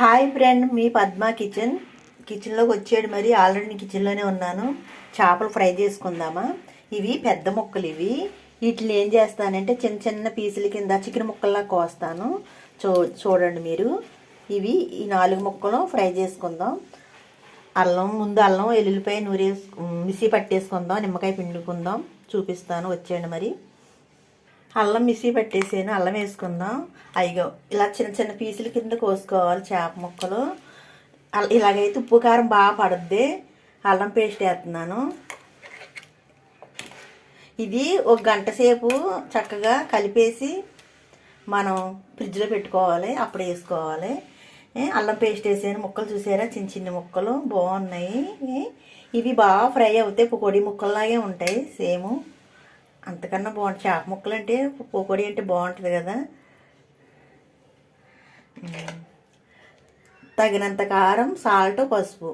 Hi friend మీ Padma kitchen. కిచెన్లోకి వచ్చాడు మరి. ఆల్రెడీ కిచెన్లోనే ఉన్నాను. చేపలు ఫ్రై చేసుకుందామా? ఇవి పెద్ద ముక్కలు ఇవి. వీటిని ఏం చేస్తానంటే చిన్న చిన్న పీసుల కింద చికెన్ ముక్కల్లా కోస్తాను. చూ చూడండి మీరు. ఇవి ఈ నాలుగు ముక్కలు ఫ్రై చేసుకుందాం. అల్లం ముందు అల్లం ఎల్లుల్లిపాయ నూరేసు మిసి పట్టేసుకుందాం. నిమ్మకాయ పిండుకుందాం. చూపిస్తాను. వచ్చేయండి మరి. అల్లం మిక్సీ పెట్టేసాను అల్లం వేసుకుందాం. అయ్యో ఇలా చిన్న చిన్న పీసుల కింద కోసుకోవాలి చేప ముక్కలు. ఇలాగైతే ఉప్పు కారం బాగా పడుద్ది. అల్లం పేస్ట్ వేస్తున్నాను. ఇది ఒక గంట సేపు చక్కగా కలిపేసి మనం ఫ్రిడ్జ్లో పెట్టుకోవాలి అప్పుడు వేసుకోవాలి. అల్లం పేస్ట్ వేసాను ముక్కలు చూసారా? చిన్న చిన్న ముక్కలు. బాగున్నాయి. ఇవి బాగా ఫ్రై అవుతాయి. పొడి ముక్కల్లాగే ఉంటాయి. సేమ్. అంతకన్నా బాగుంటుంది చేప ముక్కలు అంటే పొడి అంటే బాగుంటుంది కదా. తగినంత కారం సాల్ట్ పసుపు.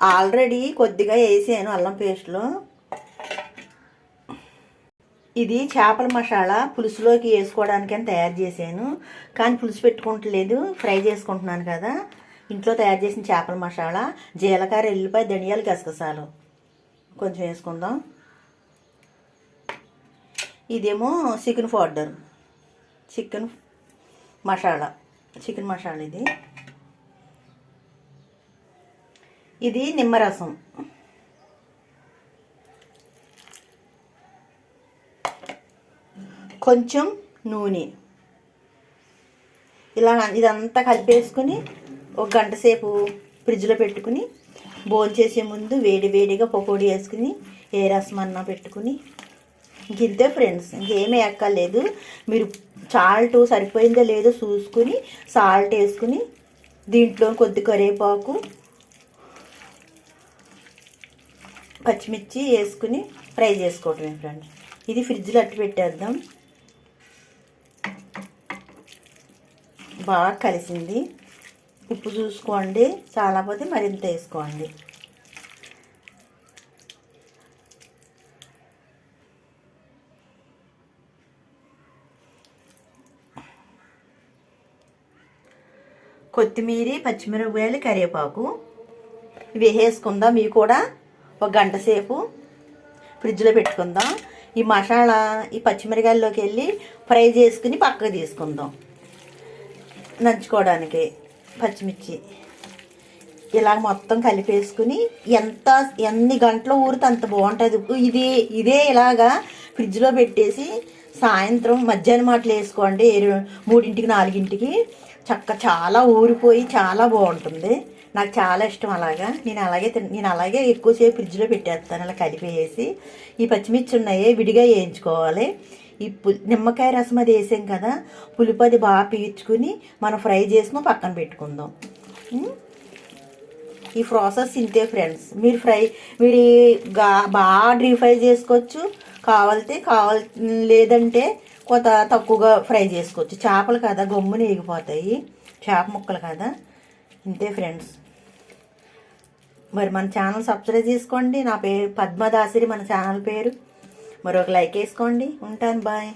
ఆల్రెడీ కొద్దిగా వేసాను అల్లం పేస్ట్లో. ఇది చేపల మసాలా పులుసులోకి వేసుకోవడానికి అని తయారు చేశాను. కానీ పులుసు పెట్టుకుంటలేదు ఫ్రై చేసుకుంటున్నాను కదా. ఇంట్లో తయారు చేసిన చేపల మసాలా జీలకర్ర ఎల్లిపాయ ధనియాలు గసగసాలు. కొంచెం వేసుకుందాం. ఇదేమో chicken powder. Chicken masala. Chicken masala ఇది. ఇది నిమ్మరసం. కొంచెం నూనె. ఇలా ఇదంతా కలిపేసుకుని ఒక గంట సేపు ఫ్రిడ్జ్లో పెట్టుకుని భోంచేసే ముందు వేడి వేడిగా పకోడీ వేసుకుని ఏ రసం అన్నా పెట్టుకుని ఇంతే ఫ్రెండ్స్ ఇంకేమీ ఎక్కర్లేదు. మీరు సాల్ట్ సరిపోయిందో లేదో చూసుకుని సాల్ట్ వేసుకుని దీంట్లో కొద్ది కరివేపాకు పచ్చిమిర్చి వేసుకుని ఫ్రై చేసుకోవటమే ఫ్రెండ్స్. ఇది ఫ్రిడ్జ్లో అట్టు పెట్టేద్దాం. బాగా కలిసింది. ఉప్పు చూసుకోండి చాలా పోతే మరింత వేసుకోండి. కొత్తిమీర పచ్చిమిరపకాయలు కరివేపాకు ఇవి వేసేసుకుందాం. ఇవి కూడా ఒక గంట సేపు ఫ్రిడ్జ్లో పెట్టుకుందాం. ఈ మసాలా ఈ పచ్చిమిరకాయల్లోకి వెళ్ళి ఫ్రై చేసుకుని పక్కకు తీసుకుందాం. నంచుకోవడానికి పచ్చిమిర్చి ఇలా మొత్తం కలిపేసుకుని ఎంత ఎన్ని గంటలు ఊరితే అంత బాగుంటుంది. ఇదే ఇదే ఇలాగా ఫ్రిడ్జ్లో పెట్టేసి సాయంత్రం మధ్యాహ్నం మాటలు వేసుకోండి. మూడింటికి నాలుగింటికి చక్క చాలా ఊరిపోయి చాలా బాగుంటుంది. నాకు చాలా ఇష్టం అలాగా. నేను అలాగే నేను అలాగే ఎక్కువసేపు ఫ్రిడ్జ్లో పెట్టేస్తాను. అలా కలిపేసి ఈ పచ్చిమిర్చి ఉన్నాయి విడిగా వేయించుకోవాలి. ఈ పు నిమ్మకాయ రసం అది వేసాం కదా పులుపు అది బాగా పీల్చుకుని మనం ఫ్రై చేసుకుని పక్కన పెట్టుకుందాం. ఈ ప్రాసెస్ ఇంతే ఫ్రెండ్స్. మీరు ఫ్రై మీరు గా బాగా డ్రీ ఫ్రై చేసుకోవచ్చు. కావాలితే కావాలి లేదంటే కొంత తక్కువగా ఫ్రై చేసుకోవచ్చు. చేపలు కదా గమ్మున ఎగిపోతాయి చేప ముక్కలు కదా. ఇంతే ఫ్రెండ్స్ మరి మన ఛానల్ సబ్స్క్రైబ్ చేసుకోండి. నా పేరు పద్మదాసిరి మన ఛానల్ పేరు. మరొక లైక్ వేసుకోండి. ఉంటాను బాయ్.